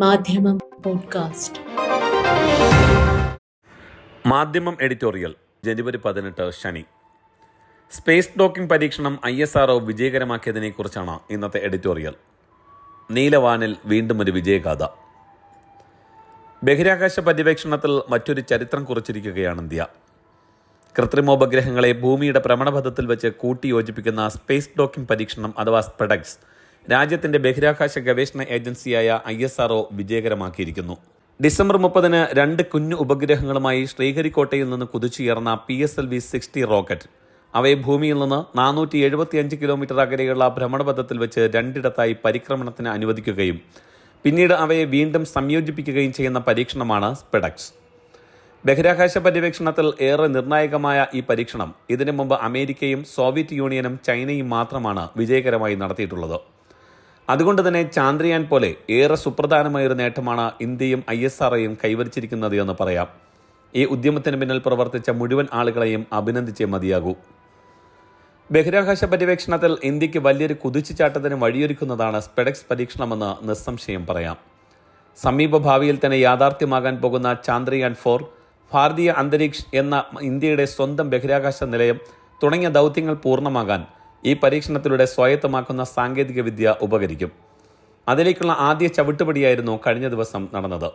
മാധ്യമം പോഡ്കാസ്റ്റ്. മാധ്യമം എഡിറ്റോറിയൽ ജനുവരി പതിനെട്ട് ശനി. സ്പേസ് ഡോക്കിംഗ് പരീക്ഷണം ഐ എസ് ആർ വിജയകരമാക്കിയതിനെക്കുറിച്ചാണ് ഇന്നത്തെ എഡിറ്റോറിയൽ. നീലവാനിൽ വീണ്ടും ഒരു വിജയഗാഥ. ബഹിരാകാശ പര്യവേക്ഷണത്തിൽ മറ്റൊരു ചരിത്രം കുറിച്ചിരിക്കുകയാണ് ഇന്ത്യ. കൃത്രിമോപഗ്രഹങ്ങളെ ഭൂമിയുടെ ഭ്രമണപഥത്തിൽ വെച്ച് കൂട്ടിയോജിപ്പിക്കുന്ന സ്പേസ് ഡോക്കിംഗ് പരീക്ഷണം അഥവാ സ്പെഡക്സ് രാജ്യത്തിന്റെ ബഹിരാകാശ ഗവേഷണ ഏജൻസിയായ ഐ എസ് ആർഒ വിജയകരമാക്കിയിരിക്കുന്നു. ഡിസംബർ മുപ്പതിന് രണ്ട് കുഞ്ഞു ഉപഗ്രഹങ്ങളുമായി ശ്രീഹരിക്കോട്ടയിൽ നിന്ന് കുതിച്ചുയർന്ന P S L V sixty rocket. അവയെ ഭൂമിയിൽ നിന്ന് നാനൂറ്റി എഴുപത്തിയഞ്ച് കിലോമീറ്റർ അകലെയുള്ള ഭ്രമണപഥത്തിൽ വെച്ച് രണ്ടിടത്തായി പരിക്രമണത്തിന് അനുവദിക്കുകയും പിന്നീട് അവയെ വീണ്ടും സംയോജിപ്പിക്കുകയും ചെയ്യുന്ന പരീക്ഷണമാണ് സ്പെഡക്സ്. ബഹിരാകാശ പര്യവേക്ഷണത്തിൽ ഏറെ നിർണായകമായ ഈ പരീക്ഷണം ഇതിനു മുമ്പ് അമേരിക്കയും സോവിയറ്റ് യൂണിയനും ചൈനയും മാത്രമാണ് വിജയകരമായി നടത്തിയിട്ടുള്ളത്. അതുകൊണ്ട് തന്നെ ചാന്ദ്രയാൻ പോലെ ഏറെ സുപ്രധാനമായ ഒരു നേട്ടമാണ് ഇന്ത്യയും ഐ എസ് ആർഒയും കൈവരിച്ചിരിക്കുന്നത് എന്ന് പറയാം. ഈ ഉദ്യമത്തിന് പിന്നിൽ പ്രവർത്തിച്ച മുഴുവൻ ആളുകളെയും അഭിനന്ദിച്ചേ മതിയാകൂ. ബഹിരാകാശ പര്യവേക്ഷണത്തിൽ ഇന്ത്യയ്ക്ക് വലിയൊരു കുതിച്ചുചാട്ടത്തിന് വഴിയൊരുക്കുന്നതാണ് സ്പെഡക്സ് പരീക്ഷണമെന്ന് നിസ്സംശയം പറയാം. സമീപ ഭാവിയിൽ തന്നെ യാഥാർത്ഥ്യമാകാൻ പോകുന്ന ചാന്ദ്രയാൻ ഫോർ ഭാരതീയ അന്തരീക്ഷ് എന്ന ഇന്ത്യയുടെ സ്വന്തം ബഹിരാകാശ നിലയം തുടങ്ങിയ ദൗത്യങ്ങൾ പൂർണമാകാൻ ഈ പരീക്ഷണത്തിലൂടെ സ്വായത്തമാക്കുന്ന സാങ്കേതികവിദ്യ ഉപകരിക്കും. അതിലേക്കുള്ള ആദ്യ ചവിട്ടുപടിയായിരുന്നു കഴിഞ്ഞ ദിവസം നടന്നത്.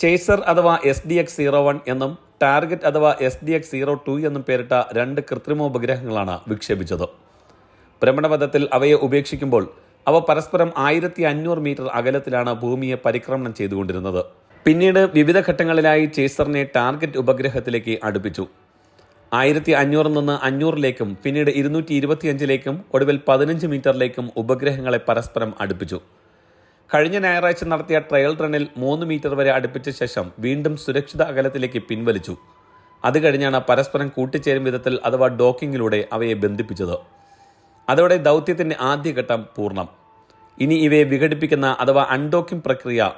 ചേസർ അഥവാ S D X zero one എന്നും ടാർഗറ്റ് അഥവാ S D X zero two എന്നും പേരിട്ട രണ്ട് കൃത്രിമോപഗ്രഹങ്ങളാണ് വിക്ഷേപിച്ചത്. ഭ്രമണപഥത്തിൽ അവയെ ഉപേക്ഷിക്കുമ്പോൾ അവ പരസ്പരം ആയിരത്തി അഞ്ഞൂറ് മീറ്റർ അകലത്തിലാണ് ഭൂമിയെ പരിക്രമണം ചെയ്തുകൊണ്ടിരുന്നത്. പിന്നീട് വിവിധ ഘട്ടങ്ങളിലായി ചേസറിനെ ടാർഗറ്റ് ഉപഗ്രഹത്തിലേക്ക് അടുപ്പിച്ചു. ആയിരത്തി അഞ്ഞൂറിൽ നിന്ന് അഞ്ഞൂറിലേക്കും പിന്നീട് ഇരുന്നൂറ്റി ഇരുപത്തിയഞ്ചിലേക്കും ഒടുവിൽ പതിനഞ്ച് മീറ്ററിലേക്കും ഉപഗ്രഹങ്ങളെ പരസ്പരം അടുപ്പിച്ചു. കഴിഞ്ഞ ഞായറാഴ്ച നടത്തിയ ട്രയൽ റണ്ണിൽ മൂന്ന് മീറ്റർ വരെ അടുപ്പിച്ച ശേഷം വീണ്ടും സുരക്ഷിത അകലത്തിലേക്ക് പിൻവലിച്ചു. അത് കഴിഞ്ഞാണ് പരസ്പരം കൂട്ടിച്ചേരും വിധത്തിൽ അഥവാ ഡോക്കിങ്ങിലൂടെ അവയെ ബന്ധിപ്പിച്ചത്. അതോടെ ദൗത്യത്തിന്റെ ആദ്യഘട്ടം പൂർണം. ഇനി ഇവയെ വിഘടിപ്പിക്കുന്ന അഥവാ അൺഡോക്കിംഗ് പ്രക്രിയ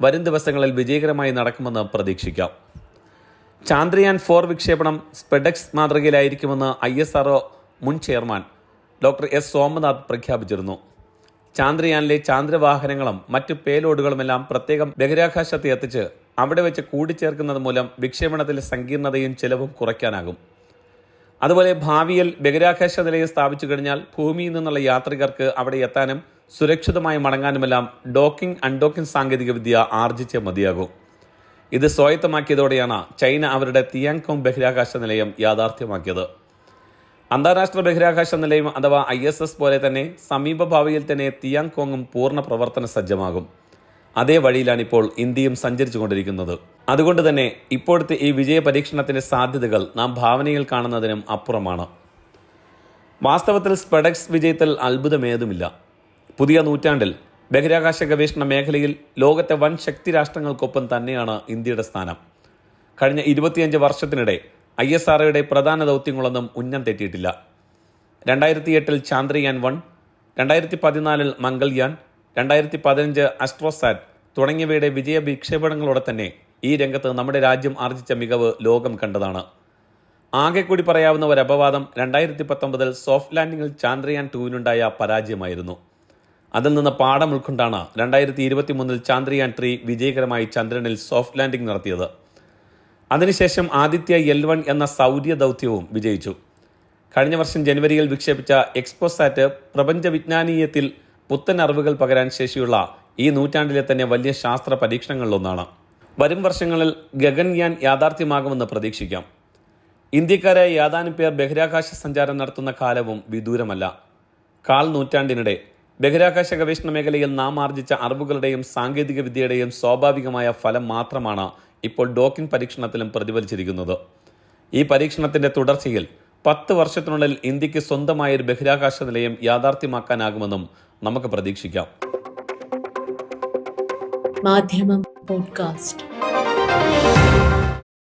വരും ദിവസങ്ങളിൽ വിജയകരമായി നടക്കുമെന്ന് പ്രതീക്ഷിക്കാം. ചാന്ദ്രയാൻ ഫോർ വിക്ഷേപണം സ്പെഡക്സ് മാതൃകയിലായിരിക്കുമെന്ന് ഐ എസ് ആർഒ മുൻ ചെയർമാൻ ഡോക്ടർ എസ് സോമനാഥ് പ്രഖ്യാപിച്ചിരുന്നു. ചാന്ദ്രയാനിലെ ചാന്ദ്രവാഹനങ്ങളും മറ്റു പേലോഡുകളുമെല്ലാം പ്രത്യേകം ബഹിരാകാശത്ത് എത്തിച്ച് അവിടെ വെച്ച് കൂടിച്ചേർക്കുന്നത് മൂലം വിക്ഷേപണത്തിലെ സങ്കീർണതയും ചെലവും കുറയ്ക്കാനാകും. അതുപോലെ ഭാവിയിൽ ബഹിരാകാശ നിലയം സ്ഥാപിച്ചു കഴിഞ്ഞാൽ ഭൂമിയിൽ നിന്നുള്ള യാത്രികർക്ക് അവിടെ എത്താനും സുരക്ഷിതമായി മടങ്ങാനുമെല്ലാം ഡോക്കിംഗ് അൺഡോക്കിംഗ് സാങ്കേതികവിദ്യ ആർജിച്ചേ മതിയാകും. ഇത് സ്വായത്തമാക്കിയതോടെയാണ് ചൈന അവരുടെ തിയാങ്കോങ് ബഹിരാകാശ നിലയം യാഥാർത്ഥ്യമാക്കിയത്. അന്താരാഷ്ട്ര ബഹിരാകാശ നിലയം അഥവാ ഐ എസ് എസ് പോലെ തന്നെ സമീപഭാവിയിൽ തന്നെ തിയാങ്കോങ്ങും പൂർണ പ്രവർത്തന സജ്ജമാകും. അതേ വഴിയിലാണ് ഇപ്പോൾ ഇന്ത്യയും സഞ്ചരിച്ചു കൊണ്ടിരിക്കുന്നത് അതുകൊണ്ട് തന്നെ ഇപ്പോഴത്തെ ഈ വിജയ പരീക്ഷണത്തിന്റെ സാധ്യതകൾ നാം ഭാവനയിൽ കാണുന്നതിനും അപ്പുറമാണ്. വാസ്തവത്തിൽ സ്പെഡക്സ് വിജയത്തിൽ അത്ഭുതമേതുമില്ല. പുതിയ നൂറ്റാണ്ടിൽ ബഹിരാകാശ ഗവേഷണ മേഖലയിൽ ലോകത്തെ വൻ ശക്തി രാഷ്ട്രങ്ങൾക്കൊപ്പം തന്നെയാണ് ഇന്ത്യയുടെ സ്ഥാനം. കഴിഞ്ഞ ഇരുപത്തിയഞ്ച് വർഷത്തിനിടെ ഐ എസ് ആർഒയുടെ പ്രധാന ദൗത്യങ്ങളൊന്നും ഉന്നം തെറ്റിയിട്ടില്ല. രണ്ടായിരത്തി എട്ടിൽ ചാന്ദ്രയാൻ വൺ രണ്ടായിരത്തി പതിനാലിൽ മംഗൾയാൻ രണ്ടായിരത്തി പതിനഞ്ച് അസ്ട്രോസാറ്റ് തുടങ്ങിയവയുടെ വിജയ വിക്ഷേപണങ്ങളോടെ തന്നെ ഈ രംഗത്ത് നമ്മുടെ രാജ്യം ആർജിച്ച മികവ് ലോകം കണ്ടതാണ്. ആകെ കൂടി പറയാവുന്ന ഒരു അപവാദം രണ്ടായിരത്തി പത്തൊമ്പതിൽ സോഫ്റ്റ് ലാൻഡിങ്ങിൽ ചാന്ദ്രയാൻ ടൂവിനുണ്ടായ പരാജയമായിരുന്നു. അതിൽ നിന്ന് പാഠം ഉൾക്കൊണ്ടാണ് രണ്ടായിരത്തി ഇരുപത്തി മൂന്നിൽ ചാന്ദ്രയാൻ ത്രീ വിജയകരമായി ചന്ദ്രനിൽ സോഫ്റ്റ് ലാൻഡിംഗ് നടത്തിയത്. അതിനുശേഷം ആദിത്യ എൽ വൺ എന്ന സൗര്യ ദൗത്യവും വിജയിച്ചു. കഴിഞ്ഞ വർഷം ജനുവരിയിൽ വിക്ഷേപിച്ച എക്സ്പോസാറ്റ് പ്രപഞ്ച വിജ്ഞാനീയത്തിൽ പുത്തൻ അറിവുകൾ പകരാൻ ശേഷിയുള്ള ഈ നൂറ്റാണ്ടിലെ തന്നെ വലിയ ശാസ്ത്ര പരീക്ഷണങ്ങളിലൊന്നാണ്. വരും വർഷങ്ങളിൽ ഗഗൻയാൻ യാഥാർത്ഥ്യമാകുമെന്ന് പ്രതീക്ഷിക്കാം. ഇന്ത്യക്കാരായ യാതാനും പേർ ബഹിരാകാശ സഞ്ചാരം നടത്തുന്ന കാലവും വിദൂരമല്ല. കാൽ നൂറ്റാണ്ടിനിടെ ബഹിരാകാശ ഗവേഷണ മേഖലയിൽ നാം ആർജിച്ച അറിവുകളുടെയും സാങ്കേതിക വിദ്യയുടെയും സ്വാഭാവികമായ ഫലം മാത്രമാണ് ഇപ്പോൾ ഡോക്കിൻ പരീക്ഷണത്തിലും പ്രതിഫലിച്ചിരിക്കുന്നത്. ഈ പരീക്ഷണത്തിന്റെ തുടർച്ചയിൽ പത്ത് വർഷത്തിനുള്ളിൽ ഇന്ത്യയ്ക്ക് സ്വന്തമായ ഒരു ബഹിരാകാശ നിലയം യാഥാർത്ഥ്യമാക്കാനാകുമെന്നും നമുക്ക് പ്രതീക്ഷിക്കാം. മാധ്യമം പോഡ്കാസ്റ്റ്.